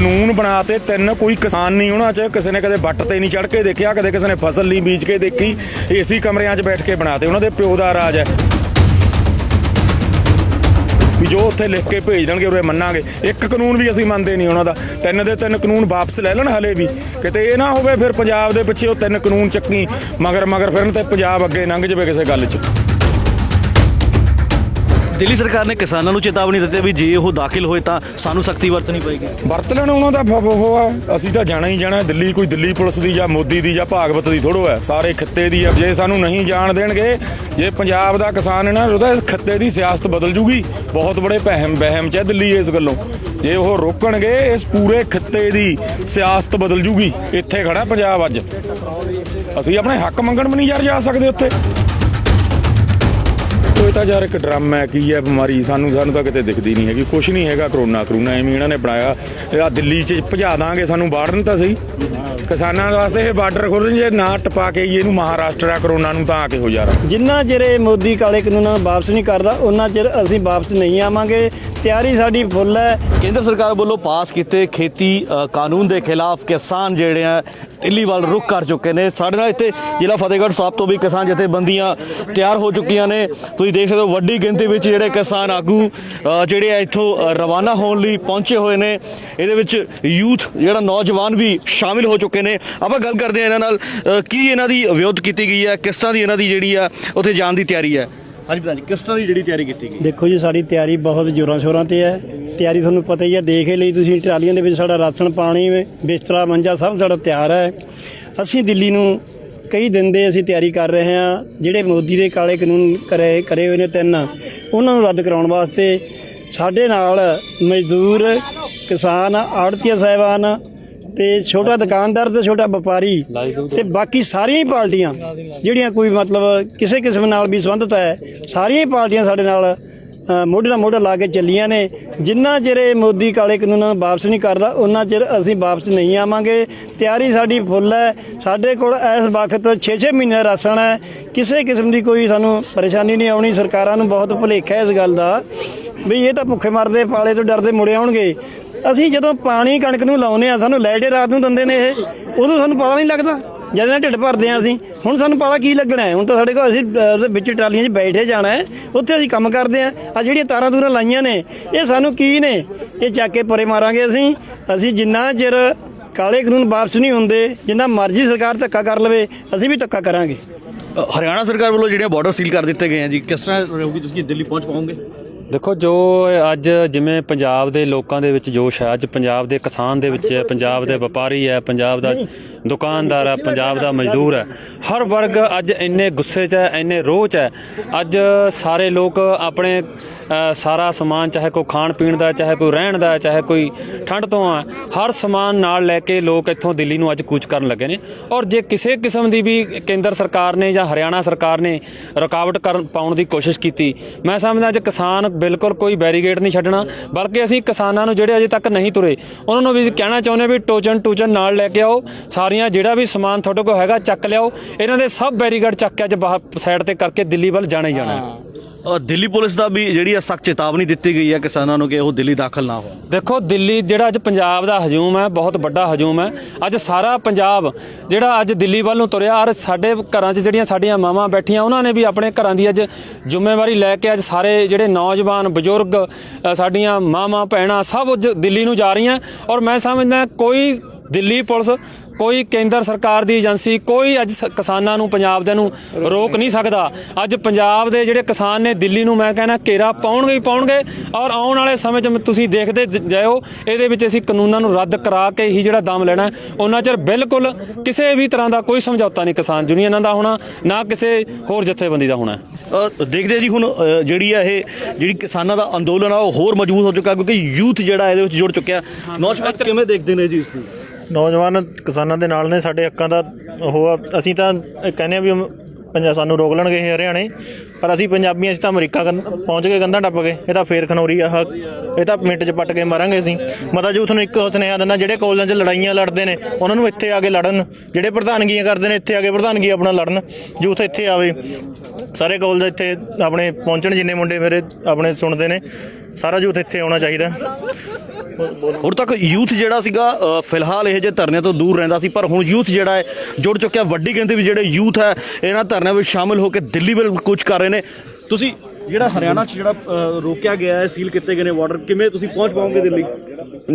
ਕਾਨੂੰਨ ਬਣਾਤੇ ਤਿੰਨ, ਕੋਈ ਕਿਸਾਨ ਨਹੀਂ ਉਹਨਾਂ 'ਚ, ਕਿਸੇ ਨੇ ਕਦੇ ਵੱਟ ਤੇ ਨਹੀਂ ਚੜ ਕੇ ਦੇਖਿਆ, ਕਦੇ ਕਿਸੇ ਨੇ ਫਸਲ ਨਹੀਂ ਬੀਜ ਕੇ ਦੇਖੀ, ਏਸੀ ਕਮਰਿਆਂ 'ਚ ਬੈਠ ਕੇ ਬਣਾਤੇ ਉਹਨਾਂ ਦੇ ਪਿਓ ਦਾ ਰਾਜ ਹੈ। ਵੀ ਜੋ ਉੱਥੇ ਲਿਖ ਕੇ ਭੇਜ ਦੇਣਗੇ, ਉਰੇ ਮੰਨਾਂਗੇ। ਇੱਕ ਕਾਨੂੰਨ ਵੀ ਅਸੀਂ ਮੰਨਦੇ ਨਹੀਂ ਉਹਨਾਂ ਦਾ। ਤਿੰਨ ਦੇ ਤਿੰਨ ਕਾਨੂੰਨ ਵਾਪਸ ਲੈ ਲੈਣ ਹਲੇ ਵੀ। ਕਿਤੇ ਇਹ ਨਾ ਹੋਵੇ ਫਿਰ ਪੰਜਾਬ ਦੇ ਪਿੱਛੇ ਉਹ ਤਿੰਨ ਕਾਨੂੰਨ ਚੱਕੀ ਮਗਰ ਮਗਰ ਫਿਰਨ ਤੇ ਪੰਜਾਬ ਅੱਗੇ ਲੰਘ ਜਾਵੇ ਕਿਸੇ ਗੱਲ 'ਚ। ਦਿੱਲੀ ਸਰਕਾਰ ਨੇ ਕਿਸਾਨਾਂ ਨੂੰ ਚੇਤਾਵਨੀ ਦਿੱਤੀ ਵੀ ਜੇ ਉਹ ਦਾਖਲ ਹੋਏ ਤਾਂ ਸਾਨੂੰ ਸਖਤੀ ਵਰਤਣੀ ਪਏਗੀ। ਵਰਤ ਲੈਣ ਉਹਨਾਂ ਦਾ ਉਹ ਆ। ਅਸੀਂ ਤਾਂ ਜਾਣਾ ਹੀ ਜਾਣਾ। ਦਿੱਲੀ ਕੋਈ ਦਿੱਲੀ ਪੁਲਿਸ ਦੀ ਜਾਂ ਮੋਦੀ ਦੀ ਜਾਂ ਭਾਗਵਤ ਦੀ ਥੋੜੋ ਹੈ ਸਾਰੇ ਖਿੱਤੇ ਦੀ ਆ। ਜੇ ਸਾਨੂੰ ਨਹੀਂ ਜਾਣ ਦੇਣਗੇ, ਜੇ ਪੰਜਾਬ ਦਾ ਕਿਸਾਨ ਹੈ ਨਾ, ਉਹਦਾ ਇਸ ਖਿੱਤੇ ਦੀ ਸਿਆਸਤ ਬਦਲ ਜੂਗੀ। ਬਹੁਤ ਬੜੇ ਪਹਿਮ ਬਹਿਮ ਚ ਹੈ ਦਿੱਲੀ ਇਸ ਗੱਲੋਂ। ਜੇ ਉਹ ਰੋਕਣਗੇ, ਇਸ ਪੂਰੇ ਖਿੱਤੇ ਦੀ ਸਿਆਸਤ ਬਦਲ ਜੂਗੀ। ਇੱਥੇ ਖੜਾ ਪੰਜਾਬ ਅੱਜ। ਅਸੀਂ ਆਪਣੇ ਹੱਕ ਮੰਗਣ ਵੀ ਨਹੀਂ ਯਾਰ ਜਾ ਸਕਦੇ ਉੱਥੇ। ਕੋਈ ਤਾਂ ਯਾਰ ਇੱਕ ਡਰਮ ਹੈ, ਕੀ ਹੈ ਬਿਮਾਰੀ? ਸਾਨੂੰ ਸਾਨੂੰ ਤਾਂ ਕਿਤੇ ਦਿਖਦੀ ਨਹੀਂ ਹੈਗੀ। ਕੁਝ ਨਹੀਂ ਹੈਗਾ, ਕਰੋਨਾ ਕਰੋਨਾ ਐਵੇਂ ਇਹਨਾਂ ਨੇ ਬਣਾਇਆ। ਇਹ ਦਿੱਲੀ 'ਚ ਭਜਾ ਦਾਂਗੇ, ਸਾਨੂੰ ਬਾੜਨ ਤਾਂ ਸਹੀ। ਕਿਸਾਨਾਂ ਵਾਸਤੇ ਇਹ ਬਾਰਡਰ ਖੋਲ੍ਹਣ ਜੇ ਨਾ ਟਪਾ ਕੇ ਇਹਨੂੰ ਮਹਾਰਾਸ਼ਟਰ ਆ ਕਰੋਨਾ ਨੂੰ ਤਾਂ ਆ ਕੇ ਹੋ ਯਾਰ ਜਿੰਨਾ ਚਿਰ ਇਹ ਮੋਦੀ ਕਾਲੇ ਕਾਨੂੰਨਾਂ ਨੂੰ ਵਾਪਸ ਨਹੀਂ ਕਰਦਾ ਉਹਨਾਂ ਚਿਰ ਅਸੀਂ ਵਾਪਸ ਨਹੀਂ ਆਵਾਂਗੇ। ਤਿਆਰੀ ਸਾਡੀ ਫੁੱਲ ਹੈ। ਕੇਂਦਰ ਸਰਕਾਰ ਵੱਲੋਂ ਪਾਸ ਕੀਤੇ ਖੇਤੀ ਕਾਨੂੰਨ ਦੇ ਖਿਲਾਫ ਕਿਸਾਨ ਜਿਹੜੇ ਆ ਦਿੱਲੀ ਵੱਲ ਰੁਖ ਕਰ ਚੁੱਕੇ ਨੇ। ਸਾਡੇ ਨਾਲ ਇੱਥੇ ਜ਼ਿਲ੍ਹਾ ਫਤਿਹਗੜ੍ਹ ਸਾਹਿਬ ਤੋਂ ਵੀ ਕਿਸਾਨ ਜਥੇਬੰਦੀਆਂ ਤਿਆਰ ਹੋ ਚੁੱਕੀਆਂ ਨੇ। ਤੁਸੀਂ ਦੇਖ ਸਕਦੇ ਹੋ ਵੱਡੀ ਗਿਣਤੀ ਵਿੱਚ ਜਿਹੜੇ ਕਿਸਾਨ ਆਗੂ ਜਿਹੜੇ ਆ ਇੱਥੋਂ ਰਵਾਨਾ ਹੋਣ ਲਈ ਪਹੁੰਚੇ ਹੋਏ ਨੇ। ਇਹਦੇ ਵਿੱਚ ਯੂਥ ਜਿਹੜਾ ਨੌਜਵਾਨ ਵੀ ਸ਼ਾਮਿਲ ਹੋ ਚੁੱਕੇ ਨੇ। ਆਪਾਂ ਗੱਲ ਕਰਦੇ ਆ ਇਹਨਾਂ ਨਾਲ ਅ, ਕੀ ਇਹਨਾਂ ਦੀ ਵਿਰੋਧ ਕੀਤੀ ਗਈ ਹੈ ਕਿਸ ਤਰ੍ਹਾਂ ਦੀ ਇਹਨਾਂ ਦੀ ਜਿਹੜੀ ਆ ਉੱਥੇ ਜਾਣ ਦੀ ਤਿਆਰੀ ਹੈ? ਹਾਂਜੀ ਪਤਾ ਨਹੀਂ ਕਿਸ ਤਰ੍ਹਾਂ ਦੀ ਜਿਹੜੀ ਤਿਆਰੀ ਕੀਤੀ ਗਈ ਦੇਖੋ ਜੀ ਸਾਡੀ ਤਿਆਰੀ ਬਹੁਤ ਜ਼ੋਰਾਂ ਸ਼ੋਰਾਂ ਤੇ ਹੈ। ਤਿਆਰੀ ਤੁਹਾਨੂੰ ਪਤਾ ਹੀ ਹੈ ਦੇਖ ਹੀ ਲਈ ਤੁਸੀਂ ਟਰਾਲੀਆਂ ਦੇ ਵਿੱਚ ਸਾਡਾ ਰਾਸ਼ਨ ਪਾਣੀ ਬਿਸਤਰਾ ਮੰਜਾ ਸਭ ਸਾਡਾ ਤਿਆਰ ਹੈ। ਅਸੀਂ ਦਿੱਲੀ ਨੂੰ ਕਈ ਦਿਨ ਦੇ ਅਸੀਂ ਤਿਆਰੀ ਕਰ ਰਹੇ ਹਾਂ। ਜਿਹੜੇ ਮੋਦੀ ਦੇ ਕਾਲੇ ਕਾਨੂੰਨ ਕਰੇ ਕਰੇ ਹੋਏ ਨੇ ਤਿੰਨ ਉਹਨਾਂ ਨੂੰ ਰੱਦ ਕਰਾਉਣ ਵਾਸਤੇ ਸਾਡੇ ਨਾਲ ਮਜ਼ਦੂਰ ਕਿਸਾਨ ਆੜਤੀਆ ਸਾਹਿਬਾਨ ਤੇ ਛੋਟਾ ਦੁਕਾਨਦਾਰ ਤੇ ਛੋਟਾ ਵਪਾਰੀ ਤੇ ਬਾਕੀ ਸਾਰੀਆਂ ਹੀ ਪਾਰਟੀਆਂ ਜਿਹੜੀਆਂ ਕੋਈ ਮਤਲਬ ਕਿਸੇ ਕਿਸਮ ਨਾਲ ਵੀ ਸੰਬੰਧਤ ਹੈ ਸਾਰੀਆਂ ਹੀ ਪਾਰਟੀਆਂ ਸਾਡੇ ਨਾਲ ਮੋਢੇ ਨਾਲ ਮੋਢਾ ਲਾ ਕੇ ਚੱਲੀਆਂ ਨੇ। ਜਿੰਨਾ ਚਿਰ ਇਹ ਮੋਦੀ ਕਾਲੇ ਕਾਨੂੰਨਾਂ ਨੂੰ ਵਾਪਸ ਨਹੀਂ ਕਰਦਾ ਉਹਨਾਂ ਚਿਰ ਅਸੀਂ ਵਾਪਸ ਨਹੀਂ ਆਵਾਂਗੇ। ਤਿਆਰੀ ਸਾਡੀ ਫੁੱਲ ਹੈ। ਸਾਡੇ ਕੋਲ ਇਸ ਵਕਤ 6-6 ਮਹੀਨੇ ਰਾਸ਼ਨ ਹੈ। ਕਿਸੇ ਕਿਸਮ ਦੀ ਕੋਈ ਸਾਨੂੰ ਪਰੇਸ਼ਾਨੀ ਨਹੀਂ ਆਉਣੀ। ਸਰਕਾਰਾਂ ਨੂੰ ਬਹੁਤ ਭੁਲੇਖਾ ਹੈ ਇਸ ਗੱਲ ਦਾ। ਵੀ ਇਹ ਤਾਂ ਭੁੱਖੇ ਮਰਦੇ ਪਾਲੇ ਤੋਂ ਡਰਦੇ ਮੁੜੇ ਆਉਣਗੇ। ਅਸੀਂ ਜਦੋਂ ਪਾਣੀ ਕਣਕ ਨੂੰ ਲਾਉਨੇ ਆ ਸਾਨੂੰ ਲੈਟੇ ਰਾਤ ਨੂੰ ਦਿੰਦੇ ਨੇ ਇਹ ਉਦੋਂ ਸਾਨੂੰ ਪਾਲਾ ਨਹੀਂ ਲੱਗਦਾ। ਜਦ ਇਹਨਾਂ ਢਿੱਡ ਭਰਦੇ ਆ ਅਸੀਂ ਹੁਣ ਸਾਨੂੰ ਪਾਲਾ ਕੀ ਲੱਗਣਾ ਹੈ? ਹੁਣ ਤਾਂ ਸਾਡੇ ਕੋਲ ਅਸੀਂ ਉਹਦੇ ਵਿੱਚ ਟਰਾਲੀਆਂ 'ਚ ਬੈਠੇ ਜਾਣਾ ਹੈ ਉੱਥੇ ਅਸੀਂ ਕੰਮ ਕਰਦੇ ਆ ਆ ਜਿਹੜੀਆਂ ਤਾਰਾਂ ਤੂਰਾਂ ਲਾਈਆਂ ਨੇ ਇਹ ਸਾਨੂੰ ਕੀ ਨੇ? ਇਹ ਚੱਕ ਕੇ ਪਰੇ ਮਾਰਾਂਗੇ ਅਸੀਂ। ਅਸੀਂ ਜਿੰਨਾ ਚਿਰ ਕਾਲੇ ਕਾਨੂੰਨ ਵਾਪਸ ਨਹੀਂ ਹੁੰਦੇ ਜਿੰਨਾ ਮਰਜ਼ੀ ਸਰਕਾਰ ਧੱਕਾ ਕਰ ਲਵੇ ਅਸੀਂ ਵੀ ਧੱਕਾ ਕਰਾਂਗੇ। ਹਰਿਆਣਾ ਸਰਕਾਰ ਵੱਲੋਂ ਜਿਹੜੀਆਂ ਬਾਰਡਰ ਸੀਲ ਕਰ ਦਿੱਤੇ ਗਏ ਆ ਜੀ ਕਿਸ ਤਰ੍ਹਾਂ ਰਹੂਗੀ? ਤੁਸੀਂ ਦਿੱਲੀ ਪਹੁੰਚ ਪਾਓਗੇ? ਦੇਖੋ ਜੋ ਅੱਜ ਜਿਵੇਂ ਪੰਜਾਬ ਦੇ ਲੋਕਾਂ ਦੇ ਵਿੱਚ ਜੋਸ਼ ਹੈ ਅੱਜ ਪੰਜਾਬ ਦੇ ਕਿਸਾਨ ਦੇ ਵਿੱਚ ਹੈ ਪੰਜਾਬ ਦੇ ਵਪਾਰੀ ਹੈ ਪੰਜਾਬ ਦਾ ਦੁਕਾਨਦਾਰ ਹੈ ਪੰਜਾਬ ਦਾ ਮਜ਼ਦੂਰ ਹੈ। ਹਰ ਵਰਗ ਅੱਜ ਇੰਨੇ ਗੁੱਸੇ 'ਚ ਹੈ ਇੰਨੇ ਰੋਹ 'ਚ ਹੈ। ਅੱਜ ਸਾਰੇ ਲੋਕ ਆਪਣੇ ਸਾਰਾ ਸਮਾਨ ਚਾਹੇ ਕੋਈ ਖਾਣ ਪੀਣ ਦਾ ਚਾਹੇ ਕੋਈ ਰਹਿਣ ਦਾ ਚਾਹੇ ਕੋਈ ਠੰਡ ਤੋਂ ਆ ਹਰ ਸਮਾਨ ਨਾਲ ਲੈ ਕੇ ਲੋਕ ਇੱਥੋਂ ਦਿੱਲੀ ਨੂੰ ਅੱਜ ਕੂਚ ਕਰਨ ਲੱਗੇ ਨੇ। ਔਰ ਜੇ ਕਿਸੇ ਕਿਸਮ ਦੀ ਵੀ ਕੇਂਦਰ ਸਰਕਾਰ ਨੇ ਜਾਂ ਹਰਿਆਣਾ ਸਰਕਾਰ ਨੇ ਰੁਕਾਵਟ ਕਰਨ ਪਾਉਣ ਦੀ ਕੋਸ਼ਿਸ਼ ਕੀਤੀ ਮੈਂ ਸਮਝਦਾ ਅੱਜ ਕਿਸਾਨ ਬਿਲਕੁਲ ਕੋਈ ਬੈਰੀਗੇਟ ਨਹੀਂ ਛੱਡਣਾ, ਬਲਕਿ ਅਸੀਂ ਕਿਸਾਨਾਂ ਨੂੰ ਜਿਹੜੇ ਅਜੇ ਤੱਕ ਨਹੀਂ ਤੁਰੇ, ਉਹਨਾਂ ਨੂੰ ਵੀ ਕਹਿਣਾ ਚਾਹੁੰਦੇ ਵੀ ਟੋਚਨ ਟੂਚਨ ਨਾਲ ਲੈ ਕੇ ਆਓ, ਸਾਰੀਆਂ ਜਿਹੜਾ ਵੀ ਸਮਾਨ ਤੁਹਾਡੇ ਕੋਲ ਹੈਗਾ ਚੱਕ ਲਿਆਓ, ਇਹਨਾਂ ਦੇ ਸਭ ਬੈਰੀਗੇਟ ਚੱਕ ਕੇ ਅੱਜ ਬਾਹਰ ਸਾਈਡ ਤੇ ਕਰਕੇ ਦਿੱਲੀ ਵੱਲ ਜਾਣਾ ਹੀ ਜਾਣਾ ਦਿੱਲੀ ਪੁਲਿਸ ਦਾ ਵੀ ਜਿਹੜੀ ਆ ਸਖਤ ਚੇਤਾਵਨੀ ਦਿੱਤੀ ਗਈ ਹੈ ਕਿਸਾਨਾਂ ਨੂੰ ਕਿ ਉਹ ਦਿੱਲੀ ਦਾਖਲ ਨਾ ਹੋਣ। ਦੇਖੋ, ਦਿੱਲੀ ਜਿਹੜਾ ਅੱਜ ਪੰਜਾਬ ਦਾ ਹਜੂਮ ਹੈ, ਬਹੁਤ ਵੱਡਾ ਹਜੂਮ ਹੈ। ਅੱਜ ਸਾਰਾ ਪੰਜਾਬ ਜਿਹੜਾ ਅੱਜ ਦਿੱਲੀ ਵੱਲ ਨੂੰ ਤੁਰਿਆ, ਔਰ ਸਾਡੇ ਘਰਾਂ 'ਚ ਜਿਹੜੀਆਂ ਸਾਡੀਆਂ ਮਾਵਾਂ ਬੈਠੀਆਂ, ਉਹਨਾਂ ਨੇ ਵੀ ਆਪਣੇ ਘਰਾਂ ਦੀ ਅੱਜ ਜ਼ਿੰਮੇਵਾਰੀ ਲੈ ਕੇ ਅੱਜ ਸਾਰੇ ਜਿਹੜੇ ਨੌਜਵਾਨ, ਬਜ਼ੁਰਗ ਸਾਡੀਆਂ ਮਾਵਾਂ, ਭੈਣਾਂ ਸਭ ਅੱਜ ਦਿੱਲੀ ਨੂੰ ਜਾ ਰਹੀਆਂ। ਔਰ ਮੈਂ ਸਮਝਦਾ, ਕੋਈ ਦਿੱਲੀ ਪੁਲਿਸ ਕੋਈ ਕੇਂਦਰ ਸਰਕਾਰ ਦੀ ਏਜੰਸੀ ਕੋਈ ਅੱਜ ਕਿਸਾਨਾਂ ਨੂੰ ਪੰਜਾਬ ਦੇ ਨੂੰ ਰੋਕ ਨਹੀਂ ਸਕਦਾ। ਅੱਜ ਪੰਜਾਬ ਦੇ ਜਿਹੜੇ ਕਿਸਾਨ ਨੇ ਦਿੱਲੀ ਨੂੰ ਮੈਂ ਕਹਿੰਦਾ ਘੇਰਾ ਪਾਉਣਗੇ ਹੀ ਪਾਉਣਗੇ ਔਰ ਆਉਣ ਵਾਲੇ ਸਮੇਂ 'ਚ ਤੁਸੀਂ ਦੇਖਦੇ ਜਾਇਓ ਇਹਦੇ ਵਿੱਚ ਅਸੀਂ ਕਾਨੂੰਨਾਂ ਨੂੰ ਰੱਦ ਕਰਾ ਕੇ ਹੀ ਜਿਹੜਾ ਦਮ ਲੈਣਾ। ਉਹਨਾਂ ਚਿਰ ਬਿਲਕੁਲ ਕਿਸੇ ਵੀ ਤਰ੍ਹਾਂ ਦਾ ਕੋਈ ਸਮਝੌਤਾ ਨਹੀਂ ਕਿਸਾਨ ਯੂਨੀਅਨਾਂ ਦਾ ਹੋਣਾ ਨਾ ਕਿਸੇ ਹੋਰ ਜਥੇਬੰਦੀ ਦਾ ਹੋਣਾ। ਦੇਖਦੇ ਜੀ ਹੁਣ ਜਿਹੜੀ ਆ ਇਹ ਜਿਹੜੀ ਕਿਸਾਨਾਂ ਦਾ ਅੰਦੋਲਨ ਆ ਉਹ ਹੋਰ ਮਜ਼ਬੂਤ ਹੋ ਚੁੱਕਾ ਕਿਉਂਕਿ ਯੂਥ ਜਿਹੜਾ ਇਹਦੇ ਵਿੱਚ ਜੁੜ ਚੁੱਕਿਆ। ਨੌਜਵਾਨ ਕਿਵੇਂ ਦੇਖਦੇ ਨੇ ਜੀ ਇਸ ਨੂੰ? ਨੌਜਵਾਨ ਕਿਸਾਨਾਂ ਦੇ ਨਾਲ ਨੇ ਸਾਡੇ ਹੱਕਾਂ ਦਾ ਉਹ ਆ, ਅਸੀਂ ਤਾਂ ਕਹਿੰਦੇ ਆ ਵੀ ਪੰਜਾਬ ਸਾਨੂੰ ਰੋਕ ਲੈਣਗੇ ਇਹ ਹਰਿਆਣੇ। ਪਰ ਅਸੀਂ ਪੰਜਾਬੀ ਅਸੀਂ ਤਾਂ ਅਮਰੀਕਾ ਕੰਨ- ਪਹੁੰਚ ਕੇ ਕੰਧਾਂ ਟੱਪ ਗਏ। ਇਹ ਤਾਂ ਫੇਰ ਖਨੌਰੀ ਆ ਆਹ, ਇਹ ਤਾਂ ਮਿੰਟ 'ਚ ਪੱਟ ਕੇ ਮਾਰਾਂਗੇ ਅਸੀਂ। ਮਤਾ ਜੂਥ ਨੂੰ ਇੱਕ ਸੁਨੇਹਾ ਦਿੰਦਾ ਜਿਹੜੇ ਕਾਲਜਾਂ 'ਚ ਲੜਾਈਆਂ ਲੜਦੇ ਨੇ ਉਹਨਾਂ ਨੂੰ ਇੱਥੇ ਆ ਕੇ ਲੜਨ। ਜਿਹੜੇ ਪ੍ਰਧਾਨਗੀਆਂ ਕਰਦੇ ਨੇ ਇੱਥੇ ਆ ਕੇ ਪ੍ਰਧਾਨਗੀ ਆਪਣਾ ਲੜਨ। ਯੂਥ ਇੱਥੇ ਆਵੇ। ਸਾਰੇ ਕਾਲਜ ਇੱਥੇ ਆਪਣੇ ਪਹੁੰਚਣ ਜਿੰਨੇ ਮੁੰਡੇ ਮੇਰੇ ਆਪਣੇ ਸੁਣਦੇ ਨੇ ਸਾਰਾ ਯੂਥ ਇੱਥੇ ਆਉਣਾ ਚਾਹੀਦਾ। ਹੁਣ ਤੱਕ ਯੂਥ ਜਿਹੜਾ ਸੀਗਾ ਅ, ਫਿਲਹਾਲ ਇਹ ਜੇ ਧਰਨਿਆਂ ਤੋਂ ਦੂਰ ਰਹਿੰਦਾ ਸੀ ਪਰ ਹੁਣ ਯੂਥ ਜਿਹੜਾ ਹੈ ਜੁੜ ਚੁੱਕਿਆ ਵੱਡੀ ਗਿਣਤੀ ਵਿੱਚ ਜਿਹੜੇ ਯੂਥ ਹੈ ਇਹਨਾਂ ਧਰਨਿਆਂ ਵਿੱਚ ਸ਼ਾਮਿਲ ਹੋ ਕੇ ਦਿੱਲੀ ਵੱਲ ਕੁਝ ਕਰ ਰਹੇ ਨੇ। ਤੁਸੀਂ ਜਿਹੜਾ ਹਰਿਆਣਾ 'ਚ ਜਿਹੜਾ ਅ, ਰੋਕਿਆ ਗਿਆ ਹੈ ਸੀਲ ਕੀਤੇ ਗਏ ਨੇ ਬਾਰਡਰ ਕਿਵੇਂ ਤੁਸੀਂ ਪਹੁੰਚ ਪਾਓਗੇ ਦਿੱਲੀ?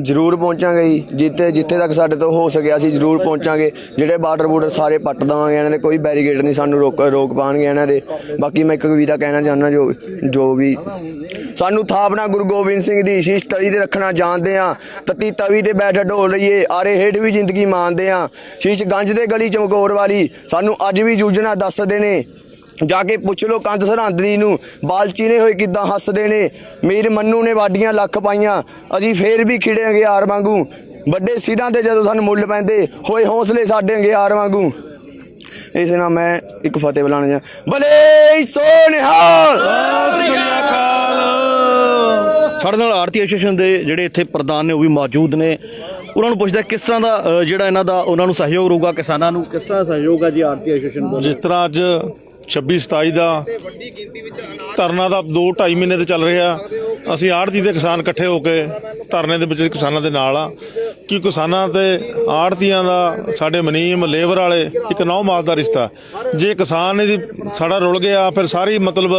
ਜ਼ਰੂਰ ਪਹੁੰਚਾਂਗੇ ਜੀ। ਜਿੱਥੇ ਜਿੱਥੇ ਤੱਕ ਸਾਡੇ ਤੋਂ ਹੋ ਸਕਿਆ ਅਸੀਂ ਜ਼ਰੂਰ ਪਹੁੰਚਾਂਗੇ। ਜਿਹੜੇ ਬਾਰਡਰ ਬੂਡਰ ਸਾਰੇ ਪੱਟ ਦੇਵਾਂਗੇ ਇਹਨਾਂ ਦੇ ਕੋਈ ਬੈਰੀਕੇਡ ਨਹੀਂ ਸਾਨੂੰ ਰੋਕ ਰੋਕ ਪਾਣਗੇ ਇਹਨਾਂ ਦੇ। ਬਾਕੀ ਮੈਂ ਇੱਕ ਕਵਿਤਾ ਕਹਿਣਾ ਚਾਹੁੰਦਾ ਜੋ ਜੋ ਵੀ। ਸਾਨੂੰ ਥਾਪਨਾ ਗੁਰੂ ਗੋਬਿੰਦ ਸਿੰਘ ਦੀ ਸ਼ੀਸ਼ ਤਲੀ ਤੇ ਰੱਖਣਾ ਜਾਣਦੇ ਆ ਤਤੀ ਤਵੀ ਤੇ ਬੈਠ ਢੋਲ ਰਹੀਏ ਆਰੇ ਹੇਠ ਵੀ ਜ਼ਿੰਦਗੀ ਮਾਣਦੇ ਆ ਸ਼ੀਸ਼ ਗੰਜ ਦੇ ਗਲੀ ਚਮਕੌਰ ਵਾਲੀ ਸਾਨੂੰ ਅੱਜ ਵੀ ਜੂਝਣਾ ਦੱਸਦੇ ਨੇ। ਜਾ ਕੇ ਪੁੱਛ ਲੋ ਕੰਧ ਸਰਹੰਦ ਦੀ ਨੂੰ ਬਾਲਚੀ ਨੇ ਹੋਏ ਕਿਦਾਂ ਹੱਸਦੇ ਨੇ? ਮੀਰ ਮੰਨੂ ਨੇ ਵਾਡੀਆਂ ਲੱਖ ਪਾਈਆਂ ਅਸੀਂ ਫੇਰ ਵੀ ਖਿੜੇ ਅੰਗਿਆਰ ਵਾਂਗੂ। ਵੱਡੇ ਸਿਰਾਂ ਤੇ ਜਦੋਂ ਸਾਨੂੰ ਮੁੱਲ ਪੈਂਦੇ ਹੋਏ ਹੌਸਲੇ ਸਾਡੇ ਅੰਗਿਆਰ ਵਾਂਗੂ। ਇਸ ਨਾਲ ਮੈਂ ਇੱਕ ਫਤਿਹ ਬੁਲਾਣਾ ਜਾ ਬਲੇ ਸੋਨਿਹਾਲ ਸਾਡੇ ਨਾਲ ਆਰਤੀ ਐਸੋਸੀਏਸ਼ਨ ਦੇ ਜਿਹੜੇ ਇੱਥੇ ਪ੍ਰਧਾਨ ਨੇ ਉਹ ਵੀ ਮੌਜੂਦ ਨੇ। ਉਹਨਾਂ ਨੂੰ ਪੁੱਛਦਾ ਕਿਸ ਤਰ੍ਹਾਂ ਦਾ ਜਿਹੜਾ ਇਹਨਾਂ ਦਾ ਉਹਨਾਂ ਨੂੰ ਸਹਿਯੋਗ ਰਹੂਗਾ ਕਿਸਾਨਾਂ ਨੂੰ? ਕਿਸ ਤਰ੍ਹਾਂ ਸਹਿਯੋਗ ਹੈ ਜੀ ਆਰਤੀ ਐਸੋਸੀਏਸ਼ਨ ਦਾ ਜਿਸ ਤਰ੍ਹਾਂ ਅੱਜ 26 27 ਦਾ ਧਰਨਾ ਦਾ 2 2.5 ਮਹੀਨੇ ਤੇ ਚੱਲ ਰਿਹਾ। ਅਸੀਂ ਆੜਤੀ ਦੇ ਕਿਸਾਨ ਇਕੱਠੇ ਹੋ ਕੇ ਧਰਨੇ ਦੇ ਵਿੱਚ ਕਿਸਾਨਾਂ ਦੇ ਨਾਲ ਆ। ਕਿ ਕਿਸਾਨਾਂ ਤੇ ਆੜਤੀਆਂ ਦਾ, ਸਾਡੇ ਮਨੀਮ, ਲੇਬਰ ਵਾਲੇ, ਇੱਕ ਨੌ ਮਾਸ ਦਾ ਰਿਸ਼ਤਾ। ਜੇ ਕਿਸਾਨ ਇਹਦੀ ਸਾਡਾ ਰੁਲ ਗਿਆ, ਫਿਰ ਸਾਰੀ ਮਤਲਬ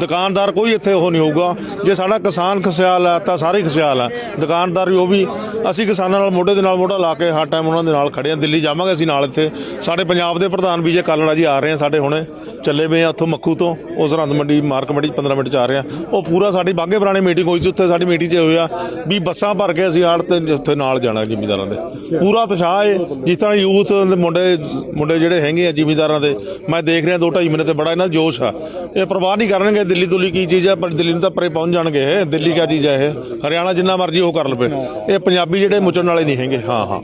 ਦੁਕਾਨਦਾਰ ਕੋਈ ਇੱਥੇ ਉਹ ਨਹੀਂ ਹੋਊਗਾ। ਜੇ ਸਾਡਾ ਕਿਸਾਨ ਖਸਿਆਲ ਹੈ ਤਾਂ ਸਾਰੇ ਹੀ ਖੁਸ਼ਹਾਲ ਹੈ ਦੁਕਾਨਦਾਰ ਵੀ ਉਹ ਵੀ, ਅਸੀਂ ਕਿਸਾਨਾਂ ਨਾਲ ਮੋਢੇ ਦੇ ਨਾਲ ਮੋਢਾ ਲਾ ਕੇ ਹਰ ਟਾਈਮ ਉਹਨਾਂ ਦੇ ਨਾਲ ਖੜੇ ਹਾਂ ਦਿੱਲੀ ਜਾਵਾਂਗੇ ਅਸੀਂ ਨਾਲ ਇੱਥੇ। ਸਾਡੇ ਪੰਜਾਬ ਦੇ ਪ੍ਰਧਾਨ ਵਿਜੇ ਕਾਲੜਾ ਜੀ ਆ ਰਹੇ ਆ ਸਾਡੇ ਹੁਣੇ। ਚੱਲੇ ਪਏ ਆ ਉੱਥੋਂ ਮੱਖੂ ਤੋਂ, ਉਹ ਸਰਹੰਦ ਮੰਡੀ, ਮਾਰਕ ਮੰਡੀ 'ਚ 15 ਮਿੰਟ ਚ ਆ ਰਹੇ ਆ। ਉਹ ਪੂਰਾ ਸਾਡੀ ਬਾਗੇ ਪੁਰਾਣੇ ਮੀਟਿੰਗ ਹੋਈ ਸੀ, ਉੱਥੇ ਸਾਡੀ ਮੀਟਿੰਗ 'ਚ ਹੋਇਆ ਵੀ ਬੱਸਾਂ ਭਰ ਕੇ ਅਸੀਂ ਆੜ ਤੇ ਉੱਥੇ ਨਾਲ ਜਾਣਾ ਜ਼ਿਮੀਦਾਰਾਂ ਦੇ। ਪੂਰਾ ਉਤਸ਼ਾਹ ਹੈ ਜਿਸ ਤਰ੍ਹਾਂ ਯੂਥ ਦੇ ਮੁੰਡੇ ਮੁੰਡੇ ਜਿਹੜੇ ਹੈਗੇ ਆ ਜ਼ਿਮੀਦਾਰਾਂ ਦੇ, ਮੈਂ ਦੇਖ ਰਿਹਾ ਦੋ ਢਾਈ ਮਹੀਨੇ ਤੇ ਬੜਾ ਇਹਨਾਂ ਦਾ ਜੋਸ਼ ਆ। ਇਹ ਪਰਵਾਹ ਨਹੀਂ ਕਰਨਗੇ ਦਿੱਲੀ ਦੁੱਲੀ ਕੀ ਚੀਜ਼ ਆ, ਪਰ ਦਿੱਲੀ ਨੂੰ ਤਾਂ ਪਰੇ ਪਹੁੰਚ ਜਾਣਗੇ ਇਹ। ਦਿੱਲੀ ਕੀ ਚੀਜ਼ ਹੈ ਇਹ? ਹਰਿਆਣਾ ਜਿੰਨਾ ਮਰਜ਼ੀ ਉਹ ਕਰ ਲਵੇ। ਇਹ ਪੰਜਾਬੀ ਜਿਹੜੇ ਮੁਚਣ ਵਾਲੇ ਨਹੀਂ ਹੈਗੇ, ਹਾਂ ਹਾਂ।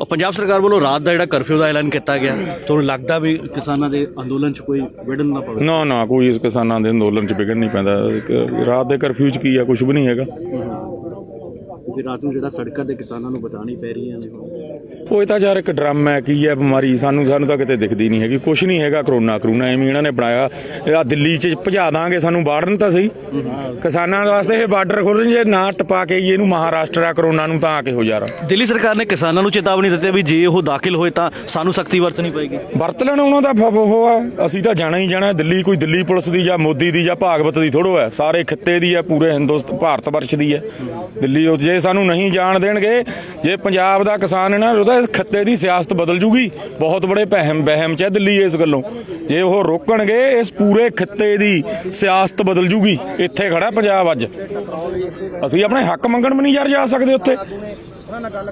ਉਹ ਪੰਜਾਬ ਸਰਕਾਰ ਵੱਲੋਂ ਰਾਤ ਦਾ ਜਿਹੜਾ ਕਰਫਿਊ ਦਾ ਐਲਾਨ ਕੀਤਾ ਗਿਆ, ਤੁਹਾਨੂੰ ਲੱਗਦਾ ਵੀ ਕਿਸਾਨਾਂ ਦੇ ਅੰਦੋਲਨ 'ਚ ਕੋਈ ਵਿੜਨ ਨਾ ਪਵੇ? ਨਾ ਨਾ ਕੋਈ ਇਸ ਕਿਸਾਨਾਂ ਦੇ ਅੰਦੋਲਨ 'ਚ ਵਿਗੜ ਨਹੀਂ ਪੈਂਦਾ। ਰਾਤ ਦੇ ਕਰਫਿਊ 'ਚ ਕੀ ਆ ਕੁਝ ਵੀ ਨਹੀਂ ਹੈਗਾ। ਕਿਉਂਕਿ ਰਾਤ ਨੂੰ ਜਿਹੜਾ ਸੜਕਾਂ ਤੇ ਕਿਸਾਨਾਂ ਨੂੰ ਬਚਾਣੀ ਪੈ ਰਹੀਆਂ ਨੇ ਉਹ ਇਹ ਤਾਂ ਯਾਰ ਇੱਕ ਡਰਮ ਹੈ ਕੀ ਹੈ ਬਿਮਾਰੀ ਸਾਨੂੰ ਸਾਨੂੰ ਤਾਂ ਕਿਤੇ ਦਿਖਦੀ ਨਹੀਂ ਹੈਗੀ। ਕੁਝ ਨਹੀਂ ਹੈਗਾ ਕਰੋਨਾ ਕਰੋਨਾ ਐਵੇਂ ਇਹਨਾਂ ਨੇ ਬਣਾਇਆ। ਇਹ ਆ ਦਿੱਲੀ 'ਚ ਭਜਾ ਦਾਂਗੇ ਸਾਨੂੰ ਬਾੜਨ ਤਾਂ ਸਹੀ। ਕਿਸਾਨਾਂ ਵਾਸਤੇ ਇਹ ਬਾਰਡਰ ਖੋਲ੍ਹਣ ਜੇ ਨਾ ਟਪਾ ਕੇ ਇਹਨੂੰ ਮਹਾਰਾਸ਼ਟਰ ਕਰੋਨਾ ਨੂੰ ਤਾਂ ਆ ਕੇ ਹੋ ਯਾਰ। ਦਿੱਲੀ ਸਰਕਾਰ ਨੇ ਕਿਸਾਨਾਂ ਨੂੰ ਚੇਤਾਵਨੀ ਦਿੱਤੀ ਵੀ ਜੇ ਉਹ ਦਾਖਲ ਹੋਏ ਤਾਂ ਸਾਨੂੰ ਸਖਤੀ ਵਰਤਣੀ ਪਏਗੀ। ਵਰਤ ਲੈਣ ਉਹਨਾਂ ਦਾ ਉਹ ਆ ਅਸੀਂ ਤਾਂ ਜਾਣਾ ਹੀ ਜਾਣਾ ਦਿੱਲੀ ਕੋਈ ਦਿੱਲੀ ਪੁਲਿਸ ਦੀ ਜਾਂ ਮੋਦੀ ਦੀ ਜਾਂ ਭਾਗਵਤ ਦੀ ਥੋੜੋ ਹੈ। ਸਾਰੇ ਖਿੱਤੇ ਦੀ ਹੈ ਪੂਰੇ ਹਿੰਦੁਸਤਾਨ ਭਾਰਤ ਵਰਸ਼ ਦੀ ਹੈ। ਦਿੱਲੀ ਉਹ ਜੇ ਸਾਨੂੰ ਨਹੀਂ ਜਾਣ ਦੇਣਗੇ ਜੇ ਪੰਜਾਬ ਦਾ ਕਿਸਾਨ ਹੈ ਨਾ ਉਹਦਾ ਇਸ ਖਿੱਤੇ ਦੀ ਸਿਆਸਤ ਬਦਲ ਜੂਗੀ। ਬਹੁਤ ਬੜੇ ਪਹਿਮ ਬਹਿਮ ਚ ਹੈ ਦਿੱਲੀ ਇਸ ਗੱਲੋਂ। ਜੇ ਉਹ ਰੋਕਣਗੇ, ਇਸ ਪੂਰੇ ਖਿੱਤੇ ਦੀ ਸਿਆਸਤ ਬਦਲ ਜੂਗੀ। ਇੱਥੇ ਖੜਾ ਪੰਜਾਬ ਅੱਜ। ਅਸੀਂ ਆਪਣੇ ਹੱਕ ਮੰਗਣ ਵੀ ਨਹੀਂ ਯਾਰ ਜਾ ਸਕਦੇ ਉੱਥੇ।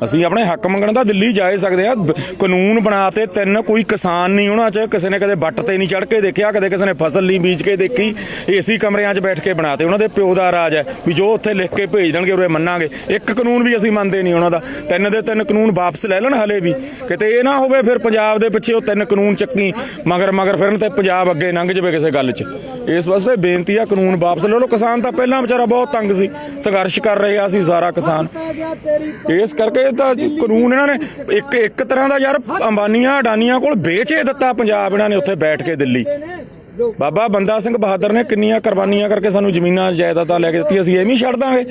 ਅਸੀਂ ਆਪਣੇ ਹੱਕ ਮੰਗਣ ਦਾ ਦਿੱਲੀ ਜਾ ਸਕਦੇ ਆ ਕਾਨੂੰਨ ਬਣਾਤੇ ਤਿੰਨ ਕੋਈ ਕਿਸਾਨ ਨਹੀਂ ਉਹਨਾਂ 'ਚ। ਕਿਸੇ ਨੇ ਕਦੇ ਬੱਟ ਤੇ ਨਹੀਂ ਚੜ ਕੇ ਦੇਖਿਆ ਕਦੇ ਕਿਸੇ ਨੇ ਫਸਲ ਨਹੀਂ ਬੀਜ ਕੇ ਦੇਖੀ। ਏਸੀ ਕਮਰਿਆਂ 'ਚ ਬੈਠ ਕੇ ਬਣਾਤੇ ਉਹਨਾਂ ਦੇ ਪਿਓ ਦਾ ਰਾਜ ਹੈ ਵੀ ਜੋ ਉੱਥੇ ਲਿਖ ਕੇ ਭੇਜ ਦੇਣਗੇ ਉਰੇ ਮੰਨਾਂਗੇ। ਇੱਕ ਕਾਨੂੰਨ ਵੀ ਅਸੀਂ ਮੰਨਦੇ ਨਹੀਂ ਉਹਨਾਂ ਦਾ। ਤਿੰਨ ਦੇ ਤਿੰਨ ਕਾਨੂੰਨ ਵਾਪਸ ਲੈ ਲੈਣ ਹਲੇ ਵੀ। ਕਿਤੇ ਇਹ ਨਾ ਹੋਵੇ ਫਿਰ ਪੰਜਾਬ ਦੇ ਪਿੱਛੇ ਉਹ ਤਿੰਨ ਕਾਨੂੰਨ ਚੱਕੀ ਮਗਰ ਮਗਰ ਫਿਰਨ ਤੇ ਪੰਜਾਬ ਅੱਗੇ ਲੰਘ ਜਾਵੇ ਕਿਸੇ ਗੱਲ 'ਚ। ਇਸ ਵਾਸਤੇ ਬੇਨਤੀ ਆ, ਕਾਨੂੰਨ ਵਾਪਸ ਲੈ ਲਓ। ਕਿਸਾਨ ਤਾਂ ਪਹਿਲਾਂ ਵਿਚਾਰਾ ਬਹੁਤ ਤੰਗ ਸੀ, ਸੰਘਰਸ਼ ਕਰ ਰਿਹਾ ਸੀ ਸਾਰਾ ਕਿਸਾਨ। ਇਸ ਕਰਕੇ ਤਾਂ ਕਾਨੂੰਨ ਇਹਨਾਂ ਨੇ ਇੱਕ ਇੱਕ ਤਰ੍ਹਾਂ ਦਾ ਯਾਰ ਅੰਬਾਨੀਆਂ, ਅਡਾਨੀਆਂ ਕੋਲ ਵੇਚੇ ਦਿੱਤਾ। ਪੰਜਾਬ ਇਹਨਾਂ ਨੇ ਉੱਥੇ ਬੈਠ ਕੇ ਦਿੱਲੀ। ਬਾਬਾ ਬੰਦਾ ਸਿੰਘ ਬਹਾਦਰ ਨੇ ਕਿੰਨੀਆਂ ਕੁਰਬਾਨੀਆਂ ਕਰਕੇ ਸਾਨੂੰ ਜ਼ਮੀਨਾਂ, ਜਾਇਦਾਦਾਂ ਲੈ ਕੇ ਦਿੱਤੀ ਅਸੀਂ ਐਵੇਂ ਹੀ ਛੱਡ ਦਾਂਗੇ।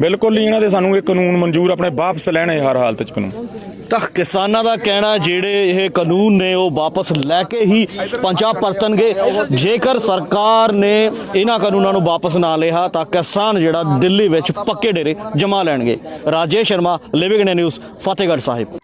ਬਿਲਕੁਲ ਨਹੀਂ ਇਹਨਾਂ ਦੇ ਸਾਨੂੰ ਇਹ ਕਾਨੂੰਨ ਮਨਜ਼ੂਰ ਆਪਣੇ ਵਾਪਸ ਲੈਣੇ ਹਰ ਹਾਲਤ 'ਚ ਕਾਨੂੰਨ। ਤਾਂ ਕਿਸਾਨਾਂ ਦਾ ਕਹਿਣਾ ਜਿਹੜੇ ਇਹ ਕਾਨੂੰਨ ਨੇ ਉਹ ਵਾਪਸ ਲੈ ਕੇ ਹੀ ਪੰਜਾਬ ਪਰਤਣਗੇ। ਜੇਕਰ ਸਰਕਾਰ ਨੇ ਇਹਨਾਂ ਕਾਨੂੰਨਾਂ ਨੂੰ ਵਾਪਸ ਨਾ ਲਿਆ, ਤਾਂ ਕਿਸਾਨ ਜਿਹੜਾ ਦਿੱਲੀ ਵਿੱਚ ਪੱਕੇ ਡੇਰੇ ਜਮਾ ਲੈਣਗੇ। ਰਾਜੇਸ਼ ਸ਼ਰਮਾ ਲਿਵਿੰਗ ਨੇ ਨਿਊਜ਼ ਫਤਿਹਗੜ੍ਹ ਸਾਹਿਬ।